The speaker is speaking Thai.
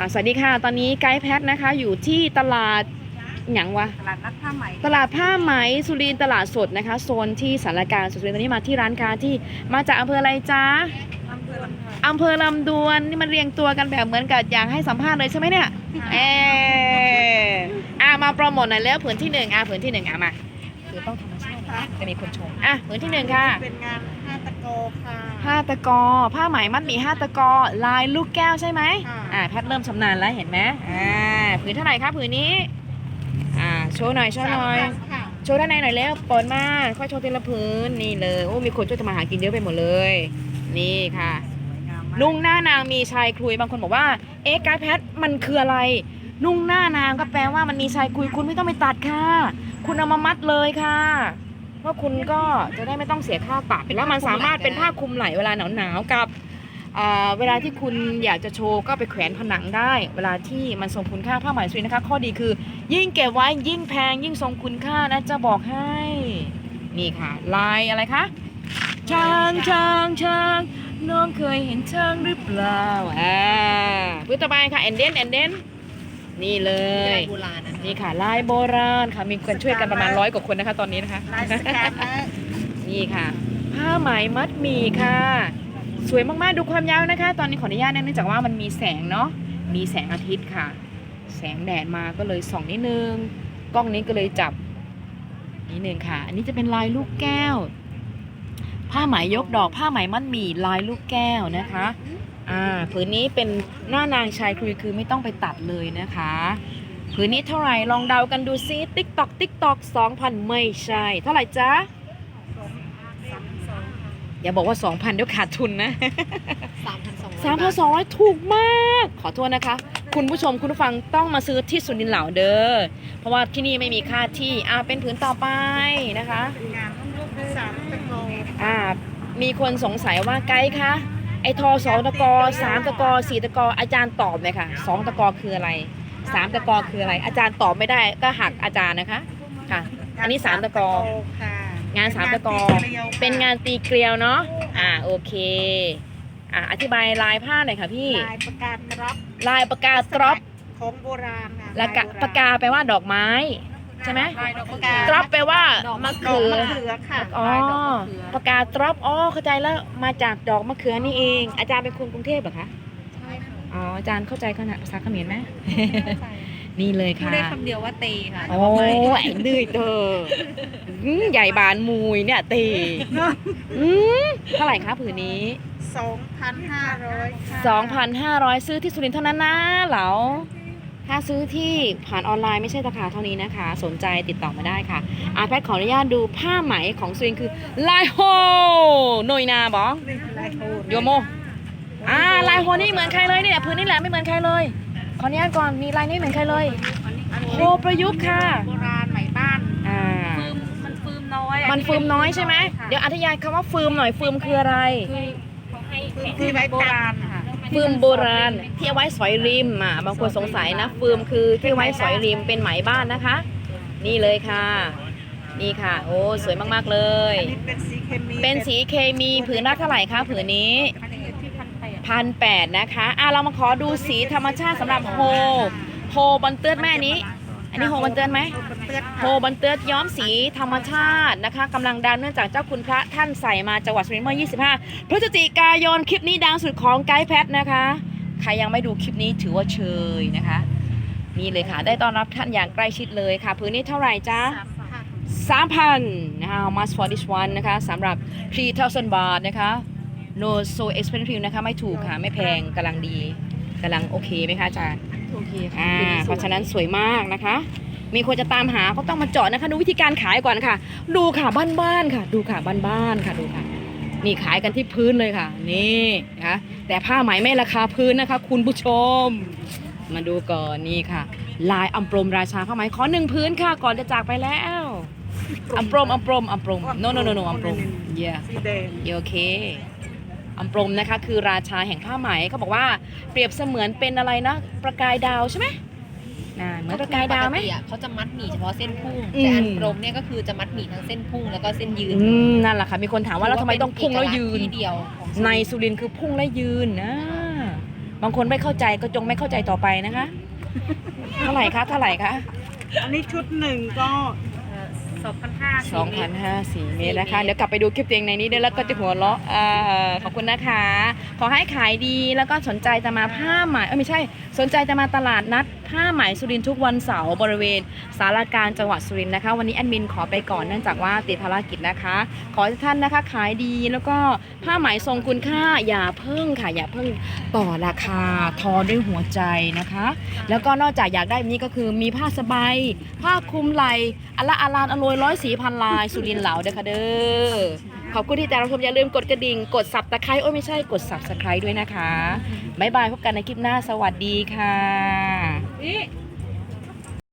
อ่าสวัสดีค่ะ ตอนนี้ไกด์แพทนะคะ อยู่ที่ตลาดหยังวะตลาดนัดผ้าไหมตลาดผ้าไหมสุรินทร์ตลาดสดนะคะ โซนที่สารกลารสุรินทร์ตอนนี้มาที่ร้านค้าที่มาจากอำเภออะไรจ๊ะอำเภอลำพูนอำเภอลำดวนนี่มันเรียงตัวกันแบบเหมือนกับอยากให้สัมภาษณ์เลยใช่ไหมเนี่ยเอออะมาโปรโมทหน่อยแล้วผืนที่หนึ่งอะผืนที่หนึ่งอะมา คือต้องธรรมชาตินะจะมีคนชมอะผืนที่หนึ่งค่ะเป็นงานผ้าตะโกค่ะผ้าตะกอ ผ้าไหมมัดหมี่ห้าตะกอ ลายลูกแก้วใช่ไหมค่ะอ่าแพทเริ่มชำนาญแล้วเห็นไหมอ่าผืนเท่าไหร่คะผืนนี้อ่าโชว์หน่อยโชว์หน่อยสามพัค่ะโชว์ด้านในหน่อยแล้วเปิดมาค่อยโชว์ทีละผืนนี่เลยโอ้มีคนช่วยทำมาหากินเยอะไปหมดเลย นี่ค่ะสวยงามมากนุ่งหน้านางมีชายคลุยบางคนบอกว่า เอ๊ะไกด์แพทมันคืออะไร นุ่งหน้านางก็แปลว่ามันมีชายคลุยคุณไม่ต้องไปตัดค่ะ คุณเอามามัดเลยค่ะ เพราะคุณก็จะได้ไม่ต้องเสียค่าปรับแล้วมันสามารถเป็นผ้าคลุมไหล่เวลาหนาวๆกับอ่าเวลาที่คุณอยากจะโชว์ก็ไปแขวนผนังได้ เวลาที่มันทรงคุณค่าผ้าไหมสุรินทร์นะคะ ข้อดีคือ ยิ่งเก็บไว้ยิ่งแพงยิ่งทรงคุณค่านะจะบอกให้ นี่ค่ะ ลายอะไรคะช้างช้างช้างน้องเคยเห็นช้างหรือเปล่าอ่าพื้นต่อไปค่ะแอนเดนแอนเดน นี่เลยโบราณนะนี่ค่ะลายโบราณค่ะมีคนช่วยกันประมาณร้อยกว่าคนนะคะตอนนี้นะคะ ลายสแกนนะนี่ค่ะ ผ้าไหมมัดหมี่ค่ะ สวยมากๆดูความยาวนะคะ ตอนนี้ขออนุญาตนะเนื่องจากว่ามันมีแสงเนาะมีแสงอาทิตย์ค่ะ แสงแดดมาก็เลยส่องนิดนึงกล้องนี้ก็เลยจับนิดนึงค่ะ อันนี้จะเป็นลายลูกแก้ว ผ้าไหมยกดอกผ้าไหมมัดหมี่ลายลูกแก้วนะคะอ่าผืนนี้เป็นหน้านางชายครุยคือไม่ต้องไปตัดเลยนะคะผืนนี้เท่าไหร่ลองเดากันดูซิติ๊กตอกติ๊กตอกสองพันไม่ใช่ เท่าไหร่จ๊ะสามสองอย่าบอกว่า 2,000เดี๋ยวขาดทุนนะสามพันสอง3,200 ถูกมาก ขอโทษนะคะ คุณผู้ชมคุณผู้ฟังต้องมาซื้อที่สุนินทร์เหล่าเด้อเพราะว่าที่นี่ไม่มีค่าที่อ่าเป็นผืนต่อไปนะคะเป็นงานสามตะโกอ่ามีคนสงสัยว่าไกด์คะ ไอทอสองตะกอสามตะกอสี่ตะกออาจารย์ตอบเลยค่ะสองตะกอคืออะไรสามตะกอคืออะไร อาจารย์ตอบไม่ได้ก็หักอาจารย์นะคะค่ะ อันนี้สามตะกอ ค่ะงานสามตะกอ เป็นงานตีเกลียวเนาะอ่าโอเคอ่าอธิบายลายผ้าหน่อยค่ะพี่ ลายประกาศกรอบลายปากกาตรอปของโบราณค่ะละกะลยโบรณปากกาแปลว่าดอกไม้ ใช่ไหมลายดอกปากกาตรอปแปลว่าดอกมะดอเขืกอมะเขือ ค่ะอ๋อลายดอกมะเขือปากกาตรอปอ๋อเข้าใจแล้วมาจากดอกมะเขือนี่เอง อาจารย์เป็นคนกรุงเทพเหรอคะ ใช่ค่ะอ๋อ อาจารย์เข้าใจขนาดภาษาเขมรไหม นี่เลยพูดค่ะ ได้คำเดียวว่าเตค่ะโอ้ไอ้ดื้อเธออืมใหญ่บานมุยเนี่ยตีอืมเท่าไหร่คะผืนนี้ สองพันห้าร้อยค่ะ2,500 ซื้อที่สุรินทร์เท่านั้นนะเหลา ถ้าซื้อที่ผ่านออนไลน์ไม่ใช่ราคาเท่านี้นะคะ สนใจติดต่อมาได้ค่ะอาแพทย์ขออนุญาตดูผ้าไหมของสุรินทร์คือลายโฮหน่ยนาบอนี่คือลายโทนโยโมอ่าลายโฮนี่เหมือนใครเลยเนี่ยพื้นนี่แหละไม่เหมือนใครเลยขออนุญาตก่อนมีลายนี้เหมือนใครเลยโฮประยุกต์ค่ะโบราณไหมบ้านอ่าฟืมมันฟืมน้อยอะมันฟืมน้อยใช่ไหมค่ะเดี๋ยวอธิบายคำว่าฟืมหน่อยฟืมคืออะไรฟืมที่ไว้โบราณค่ะ ฟืมโบราณที่เอาไว้สอยริมอะบางคนสงสัยนะฟืมคือที่ไว้สอยริมเป็นไหมบ้านนะคะ นี่เลยค่ะ นี่ค่ะ โอ้สวยมากๆเลย เป็นสีเคมีเป็นสีเคมีผืนละเท่าไหร่คะผืนนี้พันแปดนะคะอะเรามาขอดูสีธรรมชาติสำหรับโฮโฮบันเตือนแม่นี้ อันนี้โฮบันเตือนไหมโฮบันเตือนโฮบันเตือนย้อมสีธรรมชาตินะคะกำลังดังเนื่องจากเจ้าคุณพระท่านใส่มาจังหวัดสุรินทร์เมื่อ 25 พฤศจิกายนคลิปนี้ดังสุดของไกด์แพทนะคะ ใครยังไม่ดูคลิปนี้ถือว่าเชยนะคะ นี่เลยค่ะ ได้ต้อนรับท่านอย่างใกล้ชิดเลยค่ะ พื้นนี้เท่าไหร่จ๊ะสามพัน3,000นะคะ how much for this one นะคะสำหรับ3,000บาทนะคะ no so expensive นะคะ ไม่ถูกค่ะ ไม่แพงกำลังดีกำลังโอเคไหมคะอาจารย์ โอเคอ่าเพราะฉะนั้นสวยมากนะคะ มีคนจะตามหาเขาต้องมาเจาะนะคะ ดูวิธีการขายก่อนค่ะ ดูค่ะบ้านๆค่ะ ดูค่ะบ้านๆค่ะดูค่ะ นี่ขายกันที่พื้นเลยค่ะ นี่นะคะแต่ผ้าไหมไม่ราคาพื้นนะคะ คุณผู้ชม มาดูก่อนนี่ค่ะ ลายอัมปรมราชาผ้าไหมขอหนึ่งพื้นค่ะ ก่อนจะจากไปแล้วอัมปรมอัมปรมอัมปรม no no no no อัมปรม yeah สีแดงโอเค อัมปรมนะคะ คือราชาแห่งผ้าไหมเขาบอกว่าเปรียบเสมือนเป็นอะไรนะประกายดาวใช่ไหมน่าเหมือนประกายดาวไหมปกติอะเขาจะมัดหมี่เฉพาะเส้นพุ่งอืม แต่อันกลมเนี่ยก็คือจะมัดหมี่ทั้งเส้นพุ่งแล้วก็เส้นยืนอืมนั่นแหละค่ะมีคนถามว่าแล้วทำไมต้องพุ่งแล้วยืน ที่เดียวของในสุรินทร์คือพุ่งและยืนนะบางคนไม่เข้าใจก็จงไม่เข้าใจต่อไปนะคะ เท่าไหร่คะเท่าไหร่คะอันนี้ชุดหนึ่งก็ สองพันห้าสองพันห้าสี่เมตรนะคะ เดี๋ยวกลับไปดูคลิปตัวเองในนี้ด้วยแล้วก็จะหัวเราะอ่าขอบคุณนะคะ ขอให้ขายดีแล้วก็สนใจจะมาผ้าไหมเอ้ยไม่ใช่ สนใจจะมาตลาดนัด ผ้าไหมสุรินทุกวันเสาร์บริเวณสารการจังหวัดสุรินนะคะ วันนี้แอดมินขอไปก่อนเนื่องจากว่าติดภารกิจนะคะ ขอให้ท่านนะคะขายดีแล้วก็ผ้าไหมทรงคุณค่าอย่าเพิ่งค่ะอย่าเพิ่งต่อราคาทอด้วยหัวใจนะคะ แล้วก็นอกจากอยากได้นี้ก็คือมีผ้าสบายผ้าคลุมไหลอละอารานอโรยร้อยสีพันลายสุรินเหลาเด้อค่ะเด้อ ขอบคุณที่ติดตามรับชมอย่าลืมกดกระดิ่ง กดสับตะไคร้โอ้ยไม่ใช่กดสับสไคร้ด้วยนะคะ บ๊ายบายพบกันในคลิปหน้าสวัสดีค่ะนี่